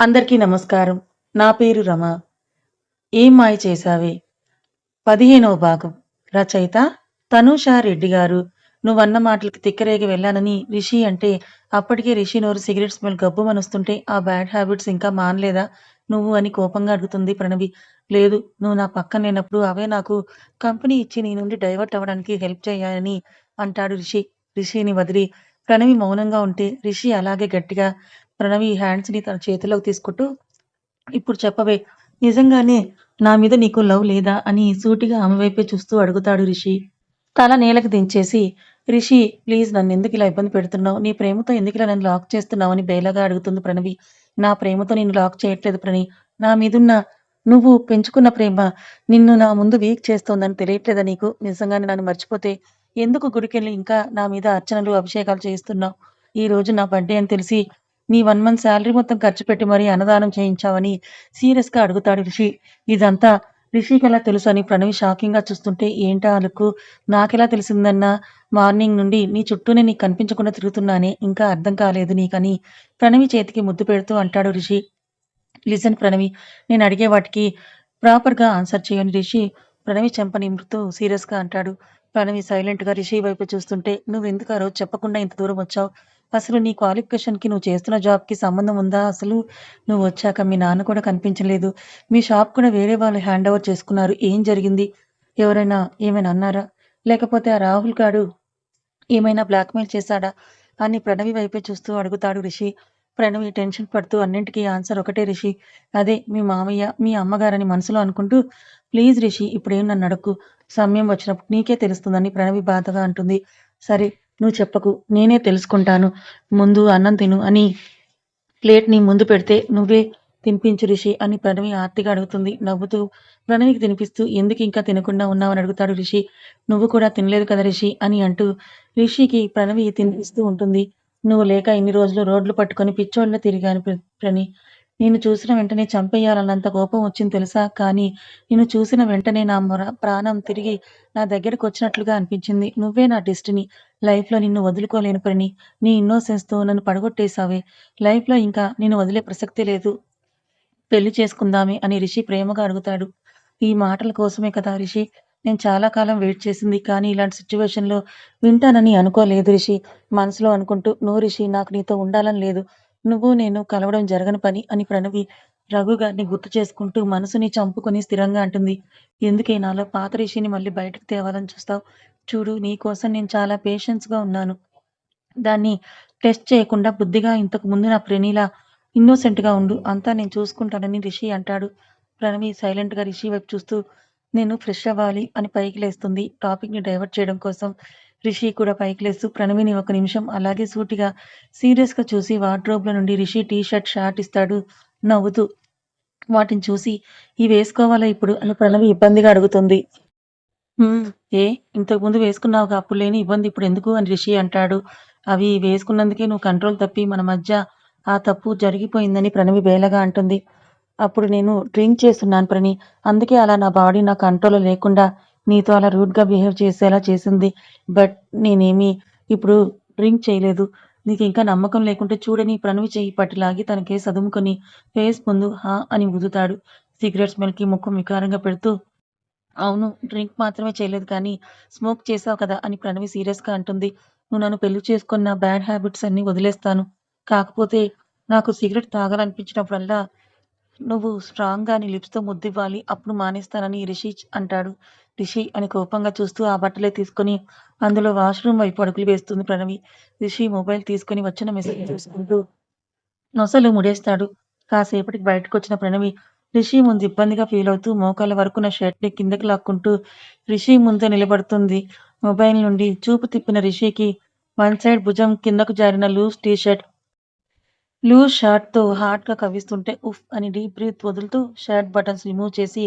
అందరికీ నమస్కారం. నా పేరు రమ. ఏం మాయ చేశావే? పదిహేనవ భాగం. రచయిత తనూషా రెడ్డి గారు. నువ్వన్న మాటలకి తిక్కరేగి వెళ్ళానని రిషి అంటే అప్పటికే రిషి నోరు సిగరెట్ స్మెల్ గబ్బుమనొస్తుంటే ఆ బ్యాడ్ హ్యాబిట్స్ ఇంకా మానలేదా నువ్వు అని కోపంగా అడుగుతుంది ప్రణవి. లేదు నువ్వు నా పక్కన లేనప్పుడు అవే నాకు కంపెనీ ఇచ్చి నీ నుండి డైవర్ట్ అవ్వడానికి హెల్ప్ చేయాలని అంటాడు రిషి. రిషిని వదిలి ప్రణవి మౌనంగా ఉంటే రిషి అలాగే గట్టిగా ప్రణవి హ్యాండ్స్ని తన చేతిలోకి తీసుకుంటూ ఇప్పుడు చెప్పవే నిజంగానే నా మీద నీకు లవ్ లేదా అని సూటిగా ఆమె వైపే చూస్తూ అడుగుతాడు రిషి. తల నేలకు దించేసి రిషి ప్లీజ్ నన్ను ఎందుకు ఇలా ఇబ్బంది పెడుతున్నావు నీ ప్రేమతో ఎందుకు ఇలా నన్ను లాక్ చేస్తున్నావు అని బేలగా అడుగుతుంది ప్రణవి. నా ప్రేమతో నిన్ను లాక్ చేయట్లేదు ప్రణి. నా మీదున్న నువ్వు పెంచుకున్న ప్రేమ నిన్ను నా ముందు వీక్ చేస్తోందని తెలియట్లేదా నీకు? నిజంగానే నన్ను మర్చిపోతే ఎందుకు గుడికెళ్ళి ఇంకా నా మీద అర్చనలు, అభిషేకాలు చేస్తున్నావు ఈ రోజు నా బర్త్డే అని తెలిసి నీ వన్ మంత్ శాలరీ మొత్తం ఖర్చు పెట్టి మరీ అన్నదానం చేయించావని సీరియస్గా అడుగుతాడు రిషి. ఇదంతా రిషికి ఎలా తెలుసు అని ప్రణవి షాకింగ్గా చూస్తుంటే ఏంటా అలుకు నాకెలా తెలిసిందన్నా మార్నింగ్ నుండి నీ చుట్టూనే నీకు కనిపించకుండా తిరుగుతున్నానే ఇంకా అర్థం కాలేదు నీకని ప్రణవి చేతికి ముద్దు పెడుతూ అంటాడు రిషి. లిజన్ ప్రణవి నేను అడిగే వాటికి ప్రాపర్గా ఆన్సర్ చేయని రిషి ప్రణవి చెంపని మృతూ సీరియస్గా అంటాడు. ప్రణవి సైలెంట్గా రిషి వైపు చూస్తుంటే నువ్వెందుకు ఆ రోజు చెప్పకుండా ఇంత దూరం వచ్చావు? అసలు నీ క్వాలిఫికేషన్కి నువ్వు చేస్తున్న జాబ్కి సంబంధం ఉందా అసలు? నువ్వు వచ్చాక మీ నాన్న కూడా కనిపించలేదు. మీ షాప్ కూడా వేరే వాళ్ళు హ్యాండ్ ఓవర్ చేసుకున్నారు. ఏం జరిగింది? ఎవరైనా ఏమైనా అన్నారా? లేకపోతే ఆ రాహుల్ గాడు ఏమైనా బ్లాక్‌మెయిల్ చేశాడా? అని ప్రణవి వైపే చూస్తూ అడుగుతాడు రిషి. ప్రణవి టెన్షన్ పడుతూ అన్నింటికీ ఆన్సర్ ఒకటే రిషి. అదే మీ మామయ్య, మీ అమ్మగారని మనసులో అనుకుంటూ ప్లీజ్ రిషి ఇప్పుడేం నన్ను అడుక్కు సమయం వచ్చినప్పుడు నీకే తెలుస్తుందని ప్రణవి బాధగా అంటుంది. సరే నువ్వు చెప్పకు. నేనే తెలుసుకుంటాను. ముందు అన్నం తిను అని ప్లేట్ని ముందు పెడితే నువ్వే తినిపించు రిషి అని ప్రణవి ఆర్తిగా అడుగుతుంది నవ్వుతూ. ప్రణవికి తినిపిస్తూ ఎందుకు ఇంకా తినకుండా ఉన్నావని అడుగుతాడు రిషి. నువ్వు కూడా తినలేదు కదా రిషి అని అంటూ రిషికి ప్రణవి తినిపిస్తూ ఉంటుంది. నువ్వు లేక ఇన్ని రోజులు రోడ్లు పట్టుకొని పిచ్చోళ్ళ తిరిగాను ప్రణి. నేను చూసిన వెంటనే చంపేయాలన్నంత కోపం వచ్చింది తెలుసా? కానీ నిన్ను చూసిన వెంటనే నా ప్రాణం తిరిగి నా దగ్గరకు వచ్చినట్లుగా అనిపించింది. నువ్వే నా డెస్టినీ. లైఫ్‌లో నిన్ను వదులుకోలేను పని నీ ఇన్నోసెన్స్తో నన్ను పడగొట్టేశావే. లైఫ్‌లో ఇంకా నిన్ను వదిలే ప్రసక్తి లేదు. పెళ్ళి చేసుకుందామే అని రిషి ప్రేమగా అడుగుతాడు. ఈ మాటల కోసమే కదా రిషి నేను చాలా కాలం వెయిట్ చేసింది. కానీ ఇలాంటి సిచ్యువేషన్లో వింటానని అనుకోలేదు రిషి. మనసులో అనుకుంటూ నో రిషి నాకు నీతో ఉండాలని లేదు. నువ్వు నేను కలవడం జరగని పని అని ప్రణవి రఘు గారిని గుర్తు చేసుకుంటూ మనసుని చంపుకొని స్థిరంగా అంటుంది. ఎందుకే నాలో పాత రిషిని మళ్ళీ బయటకు తేవాలని చూస్తావు? చూడు నీ కోసం నేను చాలా పేషెన్స్‌గా ఉన్నాను. దాన్ని టెస్ట్ చేయకుండా బుద్ధిగా ఇంతకు ముందు నా ప్రణిలా ఇన్నోసెంట్‌గా ఉండు. అంతా నేను చూసుకుంటానని రిషి అంటాడు. ప్రణవి సైలెంట్‌గా రిషి వైపు చూస్తూ నేను ఫ్రెష్ అవ్వాలి అని పైకి లేస్తుంది. టాపిక్‌ని డైవర్ట్ చేయడం కోసం. రిషి కూడా పైకి లేస్తూ ప్రణవిని ఒక నిమిషం అలాగే సూటిగా సీరియస్‌గా చూసి వార్డ్‌రోబ్‌లో నుండి రిషి టీ షర్ట్, షార్ట్ ఇస్తాడు నవ్వుతూ. వాటిని చూసి ఇవేసుకోవాలా ఇప్పుడు అని ప్రణవి ఇబ్బందిగా అడుగుతుంది. ఏ ఇంతకుముందు వేసుకున్నావు అప్పుడు లేని ఇబ్బంది ఇప్పుడు ఎందుకు అని రిషి అంటాడు. అవి వేసుకున్నందుకే నువ్వు కంట్రోల్ తప్పి మన మధ్య ఆ తప్పు జరిగిపోయిందని ప్రణవి బేలగా అంటుంది. అప్పుడు నేను డ్రింక్ చేస్తున్నాను ప్రణి. అందుకే అలా నా బాడీ నా కంట్రోల్ లేకుండా నీతో అలా రూడ్‌గా బిహేవ్ చేసేలా చేసింది. బట్ నేనేమి ఇప్పుడు డ్రింక్ చేయలేదు. నీకు ఇంకా నమ్మకం లేకుంటే చూడని ప్రణవి చెయ్యి పట్టి లాగి తన కేసు అదుముకొని ఫేస్ ముందు హా అని ఊదుతాడు. సిగరెట్ స్మెల్‌కి ముఖం వికారంగా పెడుతూ అవును. డ్రింక్ మాత్రమే చేయలేదు కానీ స్మోక్ చేసావు కదా అని ప్రణవి సీరియస్‌గా అంటుంది. నువ్వు నన్ను పెళ్ళి చేసుకున్న బ్యాడ్ హ్యాబిట్స్ అన్నీ వదిలేస్తాను. కాకపోతే నాకు సిగరెట్ తాగాలనిపించినప్పుడల్లా నువ్వు స్ట్రాంగ్‌గా నీ లిప్స్‌తో ముద్దివ్వాలి. అప్పుడు మానేస్తానని రిషి అంటాడు. రిషి అని కోపంగా చూస్తూ ఆ బట్టలే తీసుకొని అందులో వాష్‌రూమ్ వైపు అడుగులు వేస్తుంది ప్రణవి. రిషి మొబైల్ తీసుకొని వచ్చిన మెసేజ్ చూసుకుంటూ నొసలు ముడేస్తాడు. కాసేపటికి బయటకు వచ్చిన ప్రణవి రిషి ముందు ఇబ్బందిగా ఫీల్ అవుతూ మోకాళ్ళ వరకున్న షర్ట్‌ని కిందకి లాక్కుంటూ రిషి ముందు నిలబడుతుంది. మొబైల్ నుండి చూపు తిప్పిన రిషికి వన్ సైడ్ భుజం కిందకు జారిన లూజ్ టీ షర్ట్ లూజ్ షార్ట్తో హాట్‌గా కవ్విస్తుంటే ఉఫ్ అని డీప్ బ్రీత్ వదులుతూ షర్ట్ బటన్స్ రిమూవ్ చేసి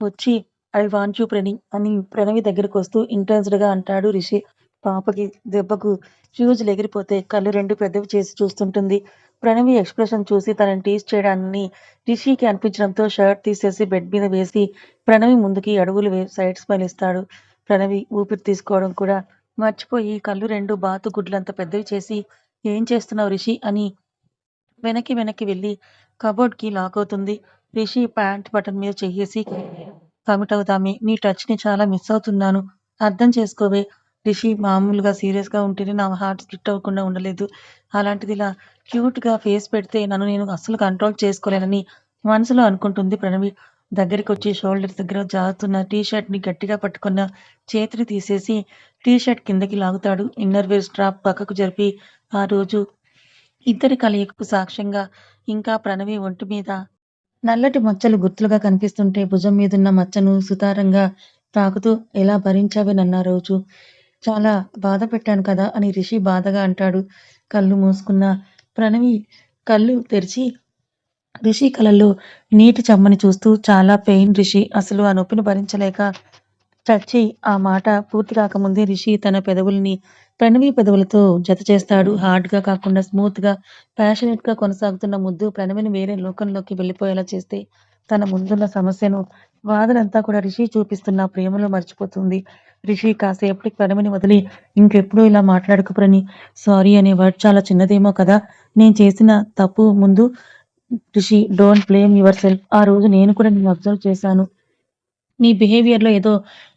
వచ్చి ఐ వాంట్ యూ ప్రణి అని ప్రణవి దగ్గరకొస్తూ ఇంట్రెన్స్డ్గా అంటాడు రిషి. పాపకి దెబ్బకు ఫ్యూజులు ఎగిరిపోతే కళ్ళు రెండు పెద్దవి చేసి చూస్తుంటుంది. ప్రణవి ఎక్స్‌ప్రెషన్ చూసి తనని టీస్ చేయడాన్ని రిషికి అనిపించడంతో షర్ట్ తీసేసి బెడ్ మీద వేసి ప్రణవి ముందుకి అడుగులు వే సైడ్ స్మైల్ ఇస్తాడు. ప్రణవి ఊపిరి తీసుకోవడం కూడా మర్చిపోయి కళ్ళు రెండు బాతు గుడ్లంత పెద్దవి చేసి ఏం చేస్తున్నావు రిషి అని వెనక్కి వెనక్కి వెళ్ళి కబోర్డ్‌కి లాక్ అవుతుంది. రిషి ప్యాంట్ బటన్ మీద చెయ్యేసి కమిట్ అవుతామే నీ టచ్‌ని చాలా మిస్ అవుతున్నాను. అర్థం చేసుకోవే. రిషి మామూలుగా సీరియస్‌గా ఉంటేనే నా హార్ట్ స్కిట్ అవ్వకుండా ఉండలేదు. అలాంటిది ఇలా క్యూట్‌గా ఫేస్ పెడితే నన్ను నేను అస్సలు కంట్రోల్ చేసుకోలేనని మనసులో అనుకుంటుంది ప్రణవి. దగ్గరికి వచ్చి షోల్డర్ దగ్గర జారుతున్న టీ షర్ట్‌ని గట్టిగా పట్టుకున్న చేతిని తీసేసి టీ షర్ట్ కిందకి లాగుతాడు. ఇన్నర్ వేర్ స్ట్రాప్ పక్కకు జరిపి ఆ రోజు ఇద్దరి కలయికకు సాక్ష్యంగా ఇంకా ప్రణవి ఒంటి మీద నల్లటి మచ్చలు గుర్తులుగా కనిపిస్తుంటే భుజం మీదున్న మచ్చను సుతారంగా తాకుతూ ఎలా భరించావే నన్నా రోజు చాలా బాధ పెట్టాను కదా అని రిషి బాధగా అంటాడు. కళ్ళు మూసుకున్న ప్రణవి కళ్ళు తెరిచి రిషి కళ్ళల్లో నీటి చెమ్మని చూస్తూ చాలా పెయిన్ రిషి అసలు ఆ నొప్పిని భరించలేక చచ్చి ఆ మాట పూర్తి కాకముందే రిషి తన పెదవుల్ని ప్రణవి పెదవులతో జత చేస్తాడు. హార్డ్‌గా కాకుండా స్మూత్‌గా, ప్యాషనేట్‌గా కొనసాగుతున్న ముద్దు ప్రణవిని వేరే లోకంలోకి వెళ్ళిపోయేలా చేస్తే తన ముందున్న సమస్యను, వాదనంతా కూడా రిషి చూపిస్తున్న ప్రేమలో మర్చిపోతుంది. రిషి కాసేపటికి ప్రణవిని వదిలి ఇంకెప్పుడు ఇలా మాట్లాడకు సారీ అనే వర్డ్ చాలా చిన్నదేమో కదా! నేను చేసిన తప్పు ముందు రిషి డోంట్ బ్లేమ్ యువర్‌సెల్ఫ్. ఆ రోజు నేను కూడా నేను అబ్జర్వ్ చేశాను. నీ బిహేవియర్‌లో ఏదో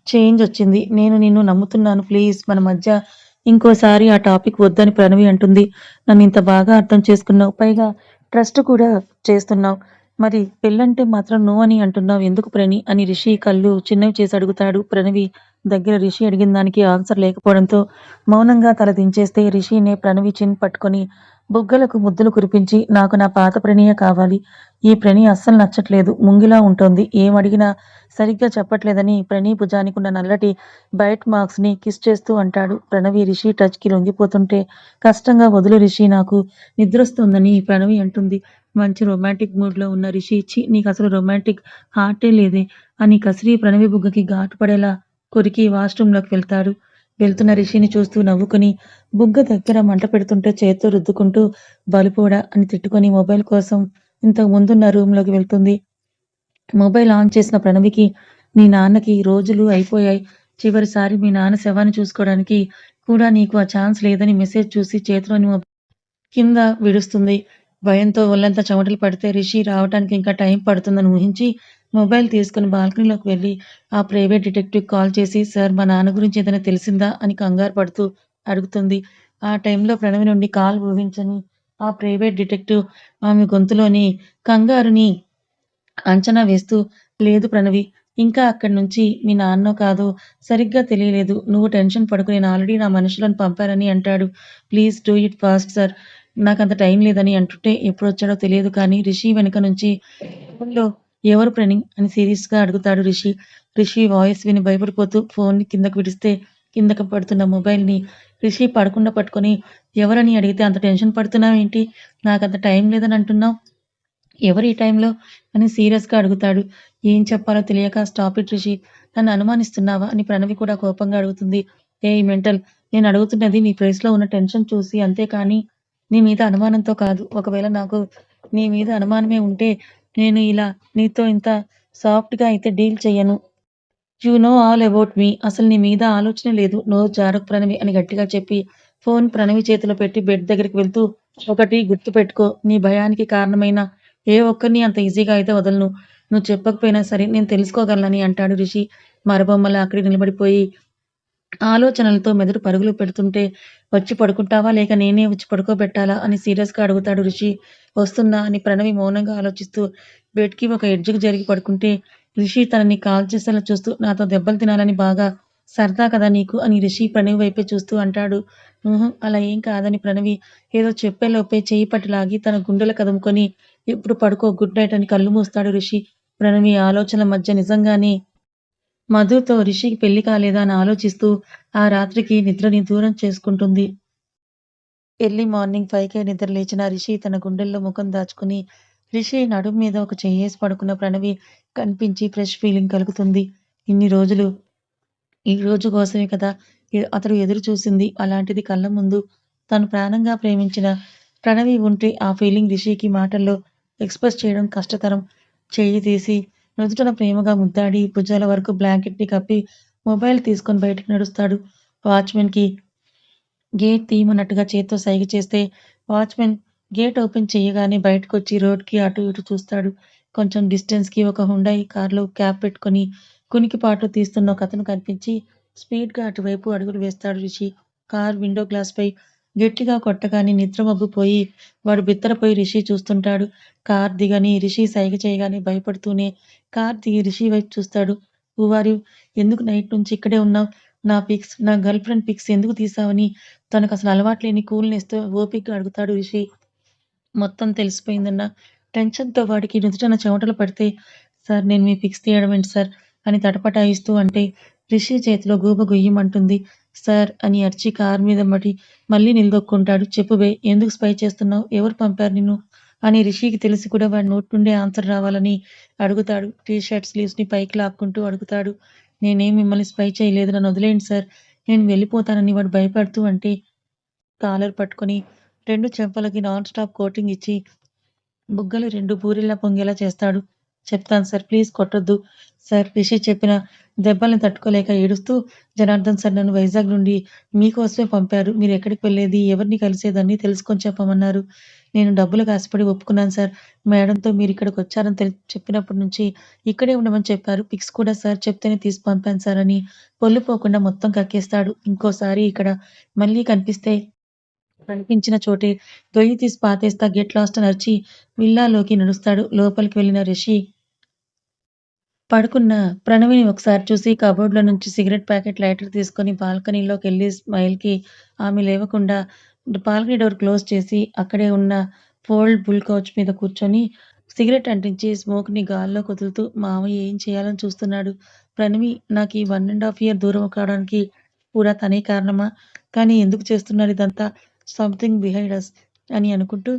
చేంజ్ వచ్చింది. నేను నిన్ను నమ్ముతున్నాను. ప్లీజ్ మన మధ్య ఇంకోసారి ఆ టాపిక్ వద్దని ప్రణవి అంటుంది. నన్ను ఇంత బాగా అర్థం చేసుకున్నావు. పైగా ట్రస్ట్ కూడా చేస్తున్నావు. మరి పెళ్ళంటే మాత్రం నో అని అంటున్నావు ఎందుకు ప్రణి? అని రిషి కళ్ళు చిన్నవి చేసి అడుగుతాడు. ప్రణవి దగ్గర రిషి అడిగిన దానికి ఆన్సర్ లేకపోవడంతో మౌనంగా తల దించేస్తే రిషినే ప్రణవి చిన్ పట్టుకొని బుగ్గలకు ముద్దులు కురిపించి నాకు నా పాత ప్రణీయ కావాలి. ఈ ప్రణి అస్సలు నచ్చట్లేదు. ముంగిలా ఉంటోంది. ఏమడిగినా సరిగ్గా చెప్పట్లేదని ప్రణి భుజానికున్న నల్లటి బైట్ మార్క్స్‌ని కిస్ చేస్తూ అంటాడు. ప్రణవి రిషి టచ్‌కి లొంగిపోతుంటే కష్టంగా వదులు రిషి నాకు నిద్రొస్తుందని ప్రణవి అంటుంది. మంచి రొమాంటిక్ మూడ్‌లో ఉన్న రిషి నీకు అసలు రొమాంటిక్ హార్టే లేదే అని కసిరి ప్రణవి బుగ్గకి ఘాటు పడేలా కొరికి వాష్‌రూమ్‌లోకి వెళ్తాడు. వెళ్తున్న రిషిని చూస్తూ నవ్వుకుని బుగ్గ దగ్గర మంట పెడుతుంటే చేత్తో రుద్దుకుంటూ బలుపోడా అని తిట్టుకొని మొబైల్ కోసం ఇంతకు ముందున్న రూమ్‌లోకి వెళ్తుంది. మొబైల్ ఆన్ చేసిన ప్రణవికి మీ నాన్నకి రోజులు అయిపోయాయి. చివరిసారి మీ నాన్న శవాన్ని చూసుకోవడానికి కూడా నీకు ఆ ఛాన్స్ లేదని మెసేజ్ చూసి చేతిలోని మొబైల్ కింద విడుస్తుంది. భయంతో ఒళ్ళంతా చెమటలు పడితే రిషి రావటానికి ఇంకా టైం పడుతుందని ఊహించి మొబైల్ తీసుకుని బాల్కనీలోకి వెళ్ళి ఆ ప్రైవేట్ డిటెక్టివ్ కాల్ చేసి సార్ మా నాన్న గురించి ఏదైనా తెలిసిందా? అని కంగారు పడుతూ అడుగుతుంది. ఆ టైంలో ప్రణవి నుండి కాల్ ఊహించని ఆ ప్రైవేట్ డిటెక్టివ్ ఆమె గొంతులోని కంగారుని అంచనా వేస్తూ లేదు ప్రణవి. ఇంకా అక్కడి నుంచి మీ నాన్నో కాదో సరిగ్గా తెలియలేదు. నువ్వు టెన్షన్ పడుకుని నేను ఆల్రెడీ నా మనుషులను పంపారని అంటాడు. Please do it fast sir. నాకంత టైం లేదని అంటుంటే ఎప్పుడొచ్చాడో తెలియదు కానీ రిషి వెనుక నుంచి ఫోన్‌లో ఎవరు ప్రణింగ్ అని సీరియస్‌గా అడుగుతాడు రిషి. రిషి వాయిస్ విని భయపడిపోతూ ఫోన్‌ని కిందకు విడిస్తే కిందకు పడుతున్న మొబైల్‌ని రిషి పడకుండా పట్టుకొని ఎవరని అడిగితే అంత టెన్షన్ పడుతున్నావు ఏంటి నాకు అంత టైం లేదని అంటున్నావు ఎవరు ఈ టైంలో? అని సీరియస్‌గా అడుగుతాడు. ఏం చెప్పాలో తెలియక స్టాప్ ఇట్ రిషి. నన్ను అనుమానిస్తున్నావా? అని ప్రణవి కూడా కోపంగా అడుగుతుంది. ఏ మెంటల్ నేను అడుగుతున్నది నీ ఫేస్‌లో ఉన్న టెన్షన్ చూసి అంతే కానీ నీ మీద అనుమానంతో కాదు. ఒకవేళ నాకు నీ మీద అనుమానమే ఉంటే నేను ఇలా నీతో ఇంత సాఫ్ట్‌గా అయితే డీల్ చెయ్యను. You know all about me. అసలు నీ మీద ఆలోచన లేదు. నో జారుక్ ప్రణవి అని గట్టిగా చెప్పి ఫోన్ ప్రణవి చేతిలో పెట్టి బెడ్ దగ్గరికి వెళ్తూ ఒకటి గుర్తుపెట్టుకో నీ భయానికి కారణమైన ఏ ఒక్కరిని అంత ఈజీగా అయితే వదలను. నువ్వు చెప్పకపోయినా సరే నేను తెలుసుకోగలనని అంటాడు రిషి మరబొమ్మలా అక్కడి నిలబడిపోయి ఆలోచనలతో మెదడు పరుగులు పెడుతుంటే వచ్చి పడుకుంటావా? లేక నేనే వచ్చి పడుకోబెట్టాలా? అని సీరియస్‌గా అడుగుతాడు రిషి. వస్తున్నా అని ప్రణవి మౌనంగా ఆలోచిస్తూ బెడ్‌కి ఒక ఎడ్జుకు జరిగి పడుకుంటే రిషి తనని కాల్ చేసేలా చూస్తూ నాతో దెబ్బలు తినాలని బాగా సరదా కదా నీకు అని రిషి ప్రణవి వైపే చూస్తూ అంటాడు. అలా ఏం కాదని ప్రణవి ఏదో చెప్పేలోపే చేయి పట్టి లాగి తన గుండెలు కదుముకొని ఇప్పుడు పడుకో గుడ్ నైట్ అని కళ్ళు మూస్తాడు రిషి. ప్రణవి ఆలోచన మధ్య నిజంగానే మధుతో రిషికి పెళ్ళి కాలేదా అని ఆలోచిస్తూ ఆ రాత్రికి నిద్రని దూరం చేసుకుంటుంది. ఎర్లీ మార్నింగ్ ఫైవ్‌కే నిద్ర లేచిన రిషి తన గుండెల్లో ముఖం దాచుకుని రిషి నడుము మీద ఒక చెయ్యేసి పడుకున్న ప్రణవి కనిపించి ఫ్రెష్ ఫీలింగ్ కలుగుతుంది. ఇన్ని రోజులు ఈ రోజు కోసమే కదా అతడు ఎదురు చూసింది. అలాంటిది కళ్ళ ముందు తను ప్రాణంగా ప్రేమించిన ప్రణవి ఉంటే ఆ ఫీలింగ్ రిషికి మాటల్లో ఎక్స్‌ప్రెస్ చేయడం కష్టతరం. చేయి తీసి నుదుటన ప్రేమగా ముద్దాడి భుజాల వరకు బ్లాంకెట్‌ని కప్పి మొబైల్ తీసుకొని బయటికి నడుస్తాడు. వాచ్‌మెన్‌కి గేట్ తీయమన్నట్టుగా చేత్తో సైగ చేస్తే వాచ్‌మెన్ గేట్ ఓపెన్ చేయగానే బయటకొచ్చి రోడ్కి అటు ఇటు చూస్తాడు కొంచెం డిస్టెన్స్కి ఒక హుండాయి కారులో క్యాప్ పెట్టుకొని కునికిపాటు తీస్తున్న ఒక అతను కనిపించి స్పీడ్గా అటువైపు అడుగులు వేస్తాడు రిషి కార్ విండో గ్లాస్ పై గట్టిగా కొట్టగానే నిద్రమబ్బుపోయి వాడు బిత్తరపోయి రిషి చూస్తుంటాడు. కార్ దిగని రిషి సైగ చేయగానే భయపడుతూనే కార్ దిగి రిషి వైపు చూస్తాడు. ఊవారి ఎందుకు నైట్ నుంచి ఇక్కడే ఉన్నావు? నా పిక్స్ నా గర్ల్ ఫ్రెండ్ పిక్స్ ఎందుకు తీసావని? తనకు అసలు అలవాట్లేని కూల్నెస్తో ఓపిక్గా అడుగుతాడు రిషి. మొత్తం తెలిసిపోయిందన్న. టెన్షన్తో వాడికి నుదుటన చెమటలు పడితే సార్ నేను మీ పిక్స్ తీయడం ఏంటి సార్? అని తటపటాయిస్తూ అంటే రిషి చేతిలో గూబ గుయ్యమంటుంది. సార్ అని అర్చి కార్ మీద మటి మళ్ళీ నిలదొక్కుంటాడు. చెప్పుబే. ఎందుకు స్పై చేస్తున్నావు? ఎవరు పంపారు నిన్ను? అని రిషికి తెలిసి కూడా వాడి నోట్ నుండే ఆన్సర్ రావాలని అడుగుతాడు. టీ షర్ట్ స్లీవ్స్ని పైకి లాక్కుంటూ అడుగుతాడు. నేనేం మిమ్మల్ని స్పై చేయలేదు నన్ను వదిలేయండి సార్. నేను వెళ్ళిపోతానని వాడు భయపడుతూ అంటే కాలర్ పట్టుకొని రెండు చెంపలకి నాన్ స్టాప్ కోటింగ్ ఇచ్చి బుగ్గలు రెండు బూరెల్లా పొంగేలా చేస్తాడు. చెప్తాను సార్ ప్లీజ్ కొట్టొద్దు. సార్ రిషి చెప్పిన దెబ్బల్ని తట్టుకోలేక ఏడుస్తూ జనార్దన్ సార్ నన్ను వైజాగ్ నుండి మీకోసమే పంపారు. మీరు ఎక్కడికి వెళ్ళేది ఎవరిని కలిసేదాన్ని తెలుసుకొని చెప్పమన్నారు. నేను డబ్బులకు ఆశపడి ఒప్పుకున్నాను సార్. మేడంతో మీరు ఇక్కడికి వచ్చారని తెలి చెప్పినప్పటి నుంచి ఇక్కడే ఉండమని చెప్పారు. పిక్స్ కూడా సార్ చెప్తేనే తీసి పంపాను సార్ అని పొల్లిపోకుండా మొత్తం కక్కేస్తాడు. ఇంకోసారి ఇక్కడ మళ్ళీ కనిపిస్తే కనిపించిన చోటే దొయ్యి తీసి పాతేస్తా గెట్ లాస్ట్ అని అరిచి విల్లాలోకి నడుస్తాడు. లోపలికి వెళ్ళిన రిషి పడుకున్న ప్రణవిని ఒకసారి చూసి కబోర్డ్‌లో నుంచి సిగరెట్ ప్యాకెట్, లైటర్ తీసుకొని బాల్కనీలోకెళ్ళి స్మైల్‌కి ఆమె లేవకుండా బాల్కనీ డోర్ క్లోజ్ చేసి అక్కడే ఉన్న ఫోల్డ్ బుల్ కౌచ్ మీద కూర్చొని సిగరెట్ అంటించి స్మోక్‌ని గాల్లో కుదులుతూ మామయ్య ఏం చేయాలని చూస్తున్నాడు. ప్రణవి నాకీ వన్ అండ్ హాఫ్ ఇయర్ దూరం కావడానికి కూడా తనే కారణమా? కానీ ఎందుకు చేస్తున్నారు ఇదంతా? సంథింగ్ బిహైండ్ అస్ అని అనుకుంటూ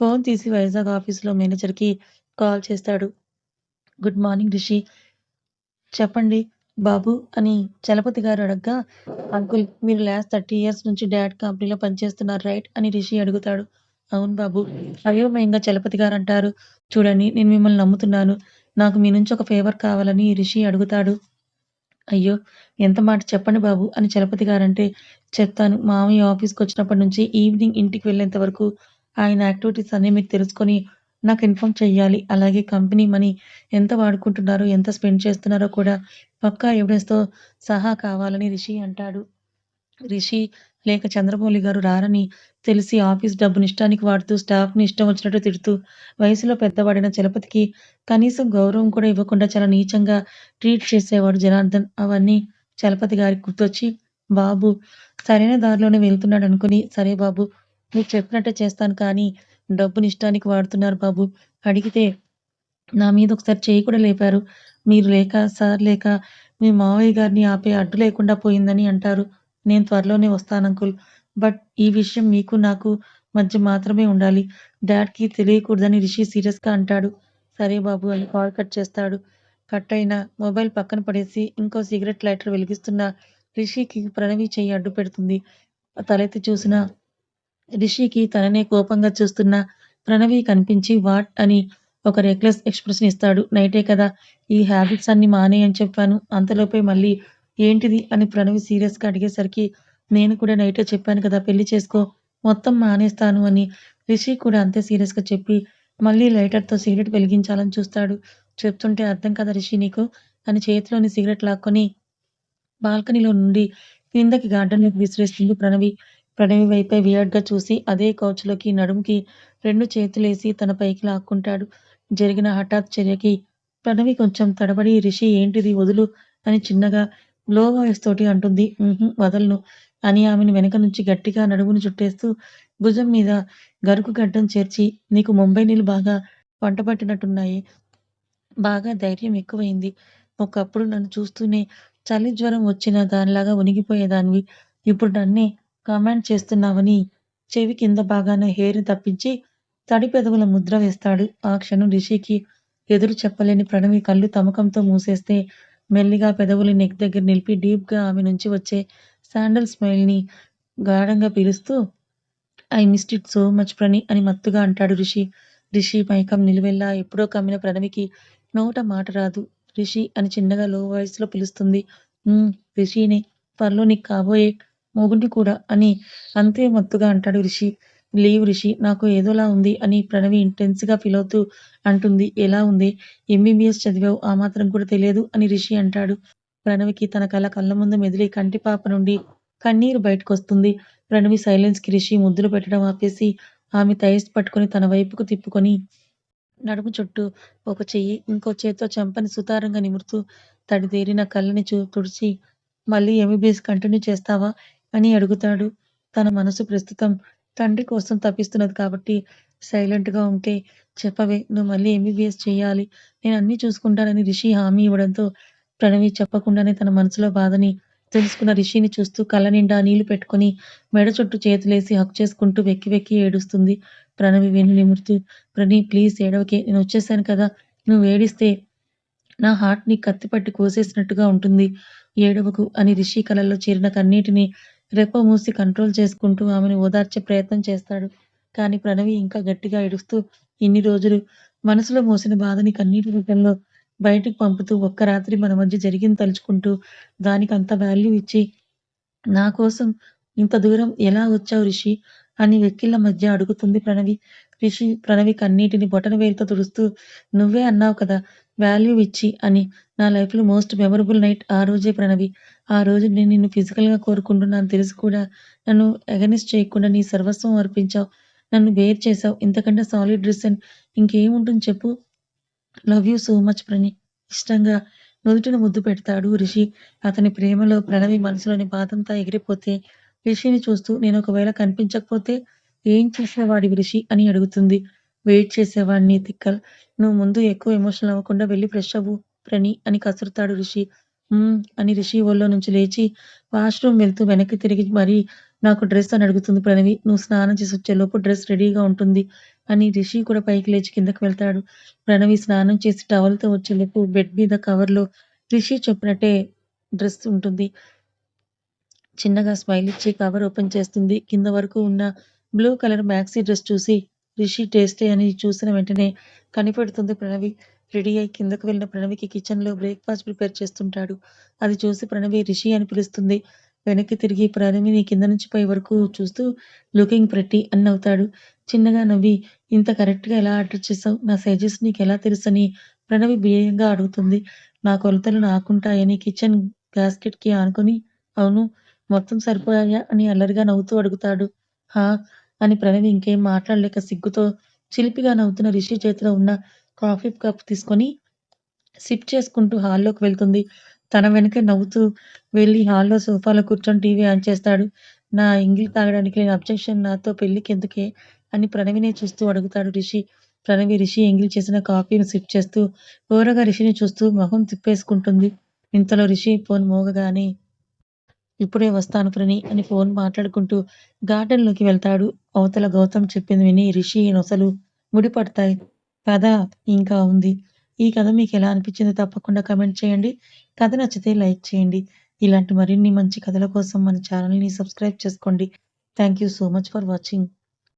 ఫోన్ తీసి వైజాగ్ ఆఫీస్లో మేనేజర్‌కి కాల్ చేస్తాడు. Good morning Rishi. చెప్పండి బాబు అని చలపతి గారు అడగ్గా అంకుల్ మీరు లాస్ట్ థర్టీ ఇయర్స్ నుంచి డాడ్ కంపెనీలో పనిచేస్తున్నారు రైట్ అని రిషి అడుగుతాడు. అవును బాబు అయోమయంగా చలపతి గారు అంటారు. చూడండి నేను మిమ్మల్ని నమ్ముతున్నాను. నాకు మీ నుంచి ఒక ఫేవర్ కావాలని రిషి అడుగుతాడు. అయ్యో! ఎంత మాట చెప్పండి బాబు అని చలపతి గారంటే చెప్తాను. మామయ్య ఆఫీస్‌కి వచ్చినప్పటి నుంచి ఈవినింగ్ ఇంటికి వెళ్ళేంత వరకు ఆయన యాక్టివిటీస్ అన్నీ మీరు తెలుసుకొని నాకు ఇన్ఫార్మ్ చేయాలి అలాగే కంపెనీ మనీ ఎంత వాడుకుంటున్నారో, ఎంత స్పెండ్ చేస్తున్నారో కూడా పక్కా ఎవిడెన్స్‌తో సహా కావాలని రిషి అంటాడు. రిషి లేక చంద్రమౌళి గారు రారని తెలిసి ఆఫీస్ డబ్బుని ఇష్టానికి వాడుతూ, స్టాఫ్‌ని ఇష్టం వచ్చినట్టు తిడుతూ, వయసులో పెద్దవాడైన చలపతికి కనీసం గౌరవం కూడా ఇవ్వకుండా చాలా నీచంగా ట్రీట్ చేసేవాడు జనార్దన్. అవన్నీ చలపతి గారికి గుర్తొచ్చి బాబు సరైన దారిలోనే వెళ్తున్నాడు అనుకుని సరే బాబు మీరు చెప్పినట్టే చేస్తాను కానీ డబ్బుని ఇష్టానికి వాడుతున్నారు బాబు. అడిగితే నా మీద ఒకసారి చేయి కూడా లేపారు. మీరు లేక, సార్ లేక మీ మావయ్య గారిని ఆపే అడ్డు లేకుండా పోయిందని అంటారు. నేను త్వరలోనే వస్తాను అంకుల్ బట్ ఈ విషయం మీకు, నాకు మధ్య మాత్రమే ఉండాలి. డాడ్‌కి తెలియకూడదని రిషి సీరియస్‌గా అంటాడు. సరే బాబు అని కాల్ కట్ చేస్తాడు. కట్ అయిన మొబైల్ పక్కన పడేసి ఇంకో సిగరెట్ లైటర్ వెలిగిస్తున్న రిషికి ప్రణవి చెయ్యి అడ్డు పెడుతుంది. తలెత్తి చూసిన రిషికి తననే కోపంగా చూస్తున్న ప్రణవి కనిపించి వాట్ అని ఒక రెక్లెస్ ఎక్స్‌ప్రెషన్ ఇస్తాడు. నైటే కదా ఈ హ్యాబిట్స్ అన్ని మానేయని అని చెప్పాను. అంతలోపే మళ్ళీ ఏంటిది అని ప్రణవి సీరియస్‌గా అడిగేసరికి నేను కూడా నైటే చెప్పాను కదా పెళ్ళి చేసుకో. మొత్తం మానేస్తాను అని రిషి కూడా అంతే సీరియస్‌గా చెప్పి మళ్ళీ లైటర్‌తో సిగరెట్ వెలిగించాలని చూస్తాడు. చెప్తుంటే అర్థం కదా రిషి నీకు? అని చేతిలోని సిగరెట్ లాక్కొని బాల్కనీలో నుండి కిందకి గార్డెన్‌లోకి విసిరేస్తుంది ప్రణవి. ప్రణవి వైపే వియర్డ్‌గా చూసి అదే కౌచ్‌లోకి నడుముకి రెండు చేతులేసి తన పైకి లాక్కుంటాడు. జరిగిన హఠాత్ చర్యకి ప్రణవి కొంచెం తడబడి రిషి ఏంటిది వదులు అని చిన్నగా లో వాయిస్ తోటి అంటుంది. వదలను అని ఆమెను వెనక నుంచి గట్టిగా నడుమును చుట్టేస్తూ భుజం మీద గరుకు గడ్డం చేర్చి నీకు ముంబై నీళ్ళు బాగా వంటపట్టినట్టున్నాయే. బాగా ధైర్యం ఎక్కువైంది ఒకప్పుడు నన్ను చూస్తూనే చలి జ్వరం వచ్చిన దానిలాగా ఉనిగిపోయేదానివి ఇప్పుడు నన్నే కమాండ్ చేస్తున్నావని చెవి కింద భాగాన హెయిర్‌ని తప్పించి తడి పెదవుల ముద్ర వేస్తాడు. ఆ క్షణం రిషికి ఎదురు చెప్పలేని ప్రణవి కళ్ళు తమకంతో మూసేస్తే మెల్లిగా పెదవులు నెక్ దగ్గర నిలిపి డీప్‌గా ఆమె నుంచి వచ్చే శాండల్ స్మైల్‌ని గాఢంగా పీలుస్తూ I missed it so much Prani అని మత్తుగా అంటాడు రిషి. రిషి మైకం నిలువెల్లా ఎప్పుడో కమ్మిన ప్రణవికి నోట మాట రాదు. రిషి అని చిన్నగా లో వాయిస్‌లో పిలుస్తుంది. రిషిని త్వరలో నీకు కాబోయే మొగుడ్ని కూడా అని అంతే మత్తుగా అంటాడు రిషి. లీవ్ రిషి నాకు ఏదోలా ఉంది అని ప్రణవి ఇంటెన్స్గా ఫీల్ అవుతూ అంటుంది. ఎలా ఉంది? ఎంబీబీఎస్ చదివావు ఆ మాత్రం కూడా తెలియదు అని రిషి అంటాడు. ప్రణవికి తన కళ కళ్ళ ముందు మెదిలి కంటిపాప నుండి కన్నీరు బయటకొస్తుంది ప్రణవి సైలెన్స్కి రిషి ముద్దులు పెట్టడం ఆపేసి ఆమె తయస్ పట్టుకొని తన వైపుకు తిప్పుకొని నడుము చుట్టూ ఒక చెయ్యి ఇంకో చేతితో చెంపని సుతారంగా నిమురుతూ తడిదేరిన కళ్ళని చూ తుడిచి మళ్ళీ ఎంబీబీఎస్ కంటిన్యూ చేస్తావా? అని అడుగుతాడు. తన మనసు ప్రస్తుతం తండ్రి కోసం తప్పిస్తున్నది కాబట్టి సైలెంట్గా ఉంటే చెప్పవే నువ్వు మళ్ళీ ఎంబీబీఎస్ చేయాలి. నేను అన్నీ చూసుకుంటానని రిషి హామీ ఇవ్వడంతో ప్రణవి చెప్పకుండానే తన మనసులో బాధని తెలుసుకున్న రిషిని చూస్తూ కళ్ళ నిండా నీళ్ళు పెట్టుకొని మెడ చుట్టూ చేతులేసి హక్ చేసుకుంటూ వెక్కి వెక్కి ఏడుస్తుంది. ప్రణవి వెన్ను నిమురుతూ ప్రణి ప్లీజ్ ఏడవకే నేను వచ్చేసాను కదా. నువ్వు ఏడిస్తే నా హార్ట్ని కత్తిపట్టి కోసేసినట్టుగా ఉంటుంది. ఏడవకు అని రిషి కళ్ళల్లో చేరిన కన్నీటిని రెప్ప మూసి కంట్రోల్ చేసుకుంటూ ఆమెను ఓదార్చే ప్రయత్నం చేస్తాడు. కానీ ప్రణవి ఇంకా గట్టిగా ఇడుస్తూ ఇన్ని రోజులు మనసులో మోసిన బాధని కన్నీటి రూపంలో బయటకు పంపుతూ ఒక్క రాత్రి మన మధ్య జరిగింది తలుచుకుంటూ దానికి అంత వాల్యూ ఇచ్చి నా కోసం ఇంత దూరం ఎలా వచ్చావు రిషి అని వెక్కిళ్ళ మధ్య అడుగుతుంది ప్రణవి. రిషి ప్రణవి కన్నీటిని బొటన వేలితో తుడుస్తూ నువ్వే అన్నావు కదా వాల్యూ ఇచ్చి అని. నా లైఫ్లో మోస్ట్ మెమరబుల్ నైట్ ఆ రోజే ప్రణవి. ఆ రోజు నేను నిన్ను ఫిజికల్గా కోరుకుంటున్నాను తెలిసి కూడా నన్ను అగనిస్ట్ చేయకుండా నీ సర్వస్వం అర్పించావు నన్ను వేర్ చేసావు ఇంతకంటే సాలిడ్ రిసన్ ఇంకేముంటుంది చెప్పు? Love you so much Prani. ఇష్టంగా నుదుటిన ముద్దు పెడతాడు రిషి. అతని ప్రేమలో ప్రణవి మనసులోని బాధంతా ఎగిరిపోతే రిషిని చూస్తూ నేను ఒకవేళ కనిపించకపోతే ఏం చేసేవాడి రిషి అని అడుగుతుంది. వెయిట్ చేసేవాడిని తిక్కల్. నువ్వు ముందు ఎక్కువ ఎమోషనల్ అవ్వకుండా వెళ్ళి ఫ్రెష్ అవ్వు ప్రణి అని కసురుతాడు రిషి అని రిషి ఒళ్ళో నుంచి లేచి వాష్రూమ్ వెళ్తూ వెనక్కి తిరిగి మరీ నాకు డ్రెస్ అని అడుగుతుంది ప్రణవి. నువ్వు స్నానం చేసి వచ్చేలోపు డ్రెస్ రెడీగా ఉంటుంది అని రిషి కూడా పైకి లేచి కిందకి వెళ్తాడు. ప్రణవి స్నానం చేసి టవల్తో వచ్చేలోపు బెడ్ మీద కవర్లో రిషి చెప్పినట్టే డ్రెస్ ఉంటుంది. చిన్నగా స్మైల్ ఇచ్చి కవర్ ఓపెన్ చేస్తుంది. కింద వరకు ఉన్న బ్లూ కలర్ మ్యాక్సీ డ్రెస్ చూసి రిషి టేస్టే అని చూసిన వెంటనే కనిపెడుతుంది ప్రణవి. రెడీ అయి కిందకు వెళ్ళిన ప్రణవికి కిచెన్లో బ్రేక్ఫాస్ట్ ప్రిపేర్ చేస్తుంటాడు. అది చూసి ప్రణవి రిషి అని పిలుస్తుంది. వెనక్కి తిరిగి ప్రణవిని కింద నుంచి పై వరకు చూస్తూ లుకింగ్ ప్రెట్టి అని నవ్వుతాడు. చిన్నగా నవ్వి ఇంత కరెక్ట్గా ఎలా ఆర్డర్ చేసావు? నా సైజెస్ నీకు ఎలా తెలుసని? ప్రణవి బియ్యంగా అడుగుతుంది. నా కొలతలు నాకుంటాయని కిచెన్ గ్యాస్కెట్కి ఆనుకొని అవును మొత్తం సరిపోయాయా? అని అల్లరిగా నవ్వుతూ అడుగుతాడు. హా? అని ప్రణవి ఇంకేం మాట్లాడలేక సిగ్గుతో చిలిపిగా నవ్వుతున్న రిషి చేతిలో ఉన్న కాఫీ కప్ తీసుకొని సిప్ చేసుకుంటూ హాల్లోకి వెళ్తుంది. తన వెనకే నవ్వుతూ వెళ్ళి హాల్లో సోఫాలో కూర్చొని టీవీ ఆన్ చేస్తాడు. నా ఎంగిల్ తాగడానికి లేని అబ్జెక్షన్ నాతో పెళ్ళికి ఎందుకే అని ప్రణవినే చూస్తూ అడుగుతాడు రిషి. ప్రణవి రిషి ఎంగిల్ చేసిన కాఫీని సిప్ చేస్తూ ఓరగా రిషిని చూస్తూ మొహం తిప్పేసుకుంటుంది. ఇంతలో రిషి ఫోన్ మోగగానే ఇప్పుడే వస్తాను ప్రణి అని ఫోన్ మాట్లాడుకుంటూ గార్డెన్లోకి వెళ్తాడు. అవతల గౌతమ్ చెప్పింది విని రిషి నొసలు ముడిపడతాయి. కథ ఇంకా ఉంది. ఈ కథ మీకు ఎలా అనిపించిందో తప్పకుండా కమెంట్ చేయండి. కథ నచ్చితే లైక్ చేయండి. ఇలాంటి మరిన్ని మంచి కథల కోసం మన ఛానల్ని సబ్స్క్రైబ్ చేసుకోండి. Thank you so much for watching.